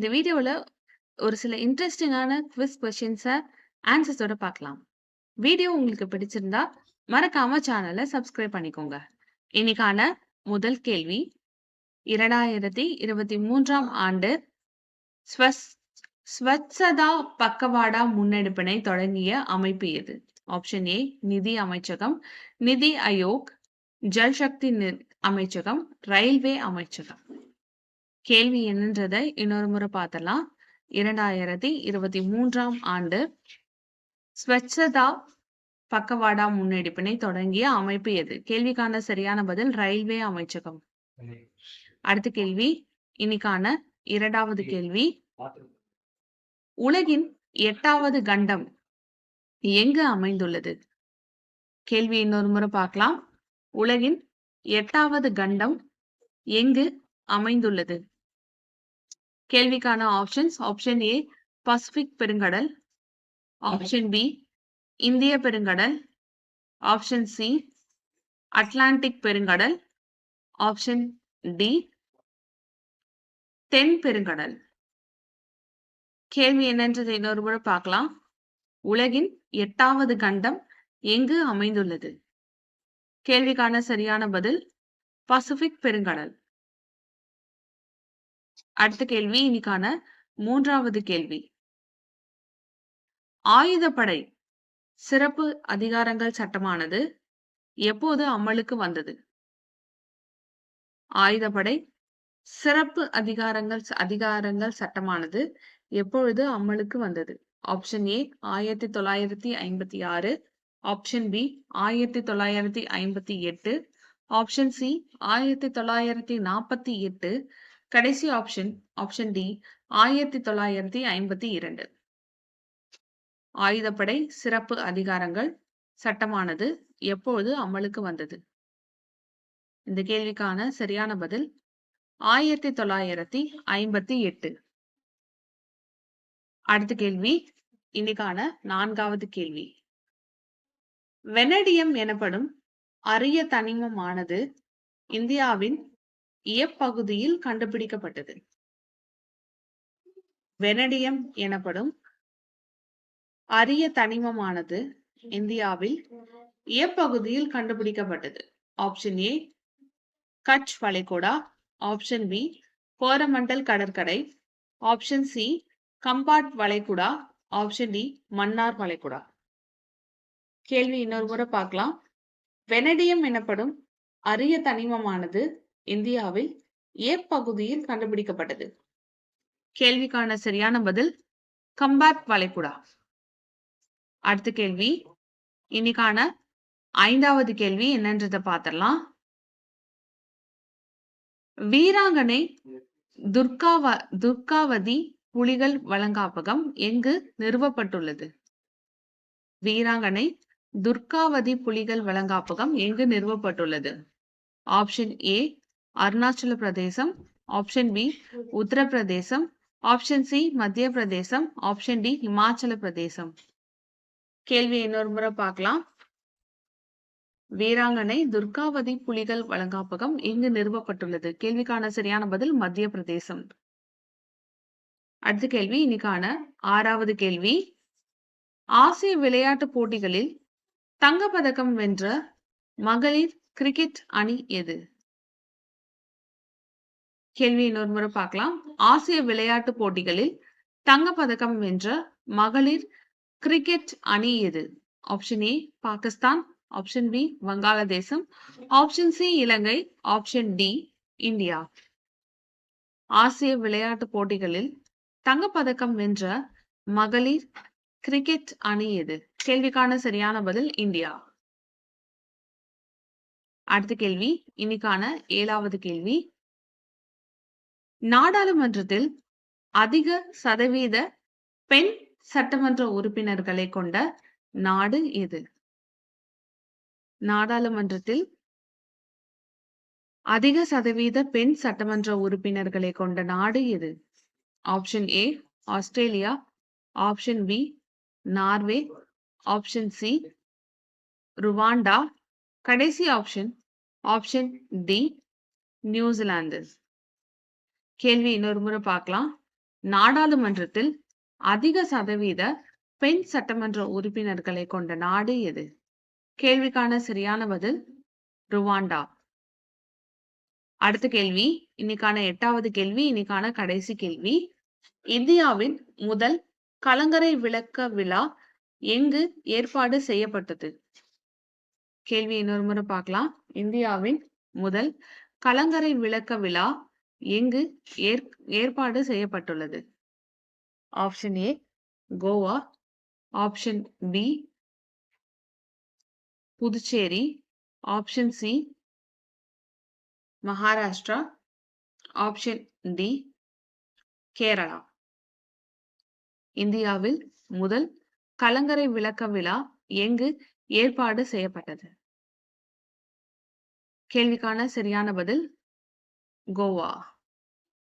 இந்த வீடியோவில் ஒரு சில இன்ட்ரெஸ்டிங்கான குவிஸ் கொஷின்ஸை ஆன்சர்ஸோட பார்க்கலாம். வீடியோ உங்களுக்கு பிடிச்சிருந்தா மறக்காம சேனலை சப்ஸ்கிரைப் பண்ணிக்கோங்க. இன்னைக்கான முதல் கேள்வி 2023ஆம் ஆண்டு ஸ்வஸ் ஸ்வச்சதா பக்கவாடா முன்னெடுப்பினை தொடங்கிய அமைப்பு எது? ஆப்ஷன் ஏ நிதி அமைச்சகம், நிதி ஆயோக், ஜல்சக்தி நி அமைச்சகம், ரயில்வே அமைச்சகம். கேள்வி என்னன்றதை இன்னொரு முறை பார்த்தலாம். 2023ஆம் ஆண்டு ஸ்வச்சதா பக்கவாடா முன்னெடுப்பினை தொடங்கிய அமைப்பு எது? கேள்விக்கான சரியான பதில் ரயில்வே அமைச்சகம். அடுத்த கேள்வி இன்னைக்கான இரண்டாவது கேள்வி. உலகின் எட்டாவது கண்டம் எங்கு அமைந்துள்ளது? கேள்வி இன்னொரு முறை பார்க்கலாம். உலகின் எட்டாவது கண்டம் எங்கு அமைந்துள்ளது? கேள்விக்கான ஆப்ஷன்ஸ் ஆப்ஷன் ஏ பசிபிக் பெருங்கடல், ஆப்ஷன் பி இந்திய பெருங்கடல், ஆப்ஷன் சி அட்லாண்டிக் பெருங்கடல், ஆப்ஷன் டி தென் பெருங்கடல். கேள்வி என்னன்றதை இன்னொரு முறை பார்க்கலாம். உலகின் எட்டாவது கண்டம் எங்கு அமைந்துள்ளது? கேள்விக்கான சரியான பதில் பசிபிக் பெருங்கடல். அடுத்த கேள்வி இன்னைக்கான மூன்றாவது கேள்வி. ஆயுதப்படை சிறப்பு அதிகாரங்கள் சட்டமானது எப்போது அமலுக்கு வந்தது? ஆயுதப்படை சிறப்பு அதிகாரங்கள் அதிகாரங்கள் சட்டமானது எப்பொழுது அமலுக்கு வந்தது? ஆப்ஷன் ஏ ஆயிரத்தி தொள்ளாயிரத்தி ஐம்பத்தி ஆறு. ஆப்ஷன் பி ஆயிரத்தி தொள்ளாயிரத்தி ஐம்பத்தி எட்டு. ஆப்ஷன் சி ஆயிரத்தி தொள்ளாயிரத்தி நாற்பத்தி எட்டு. கடைசி ஆப்ஷன் ஆப்ஷன் டி 1952. ஆயுதப்படை சிறப்பு அதிகாரங்கள் சட்டமானது எப்பொழுது அமலுக்கு வந்தது? இந்த கேள்விக்கான சரியான பதில் 1958. அடுத்த கேள்வி இன்னைக்கான நான்காவது கேள்வி. வெனடியம் எனப்படும் அரிய தனிமமானது இந்தியாவின் எப்பகுதியில் கண்டுபிடிக்கப்பட்டது? வெனடியம் எனப்படும் அரிய தனிமமானது இந்தியாவில் எப்பகுதியில் கண்டுபிடிக்கப்பட்டது? ஆப்ஷன் ஏ கட்ச் வளைகுடா, ஆப்ஷன் பி கோரமண்டல் கடற்கரை, ஆப்ஷன் சி கம்பாட் வளைகுடா, ஆப்ஷன் டி மன்னார் வளைகுடா. கேள்வி இன்னொரு முறை பார்க்கலாம். வெனடியம் எனப்படும் அரிய தனிமமானது இந்தியாவில் எப்பகுதியில் கண்டுபிடிக்கப்பட்டது? கேள்விக்கான சரியான பதில் கம்பாட் வளைகுடா. அடுத்த கேள்வி இன்னைக்கான ஐந்தாவது கேள்வி என்னன்றத பார்த்திடலாம். வீராங்கனை துர்காவ துர்காவதி புலிகள் வழங்காப்பகம் எங்கு நிறுவப்பட்டுள்ளது? வீராங்கனை துர்காவதி புலிகள் வழங்காப்பகம் எங்கு நிறுவப்பட்டுள்ளது? Option A Arunachal Pradesh, option B Uttar Pradesh, option C மத்திய பிரதேசம், ஆப்ஷன் டி இமாச்சல பிரதேசம். கேள்வி இன்னொரு முறை பார்க்கலாம். வீராங்கனை துர்காவதி புலிகள் வழங்காப்பகம் இங்கு நிறுவப்பட்டுள்ளது? கேள்விக்கான சரியான பதில் மத்திய பிரதேசம். அடுத்த கேள்வி இன்னைக்கான ஆறாவது கேள்வி. ஆசிய விளையாட்டுப் போட்டிகளில் தங்கப்பதக்கம் வென்ற மகளிர் கிரிக்கெட் அணி எது? கேள்வி இன்னொரு முறை பார்க்கலாம். ஆசிய விளையாட்டுப் போட்டிகளில் தங்க பதக்கம் வென்ற மகளிர் கிரிக்கெட் அணி எது? Option A Pakistan, option B Vangaladesam, option C Ilangai, option D India. ஆசிய விளையாட்டுப் போட்டிகளில் தங்க பதக்கம் வென்ற மகளிர் கிரிக்கெட் அணி எது? கேள்விக்கான சரியான பதில் இந்தியா. அடுத்த கேள்வி இன்னைக்கான ஏழாவது கேள்வி. நாடாளுமன்றத்தில் அதிக சதவீத பெண் சட்டமன்ற உறுப்பினர்களை கொண்ட நாடு எது? நாடாளுமன்றத்தில் அதிக சதவீத பெண் சட்டமன்ற உறுப்பினர்களை கொண்ட நாடு எது? Option A Australia, option B Norway, option C Rwanda, கடைசி option option D New Zealand. கேள்வி இன்னொரு முறை பார்க்கலாம். நாடாளுமன்றத்தில் அதிக சதவீத பெண் சட்டமன்ற உறுப்பினர்களை கொண்ட நாடு எது? கேள்விக்கான சரியான பதில் ருவாண்டா. அடுத்த கேள்வி இன்னைக்கான எட்டாவது கேள்வி இன்னைக்கான கடைசி கேள்வி. இந்தியாவின் முதல் கலங்கரை விளக்க விழா எங்கு ஏற்பாடு செய்யப்பட்டது? கேள்வி இன்னொரு முறை பார்க்கலாம். இந்தியாவின் முதல் கலங்கரை விளக்க விழா எங்கு? ஏற் ஏற்பாடு செய்யப்பட்டுள்ளது. Option A Goa. Option B Puducherry. Option C Maharashtra. Option D Kerala. இந்தியாவில் முதல் கலங்கரை விளக்க விழா எங்கு ஏற்பாடு செய்யப்பட்டது? கேள்விக்கான சரியான பதில் கோவா.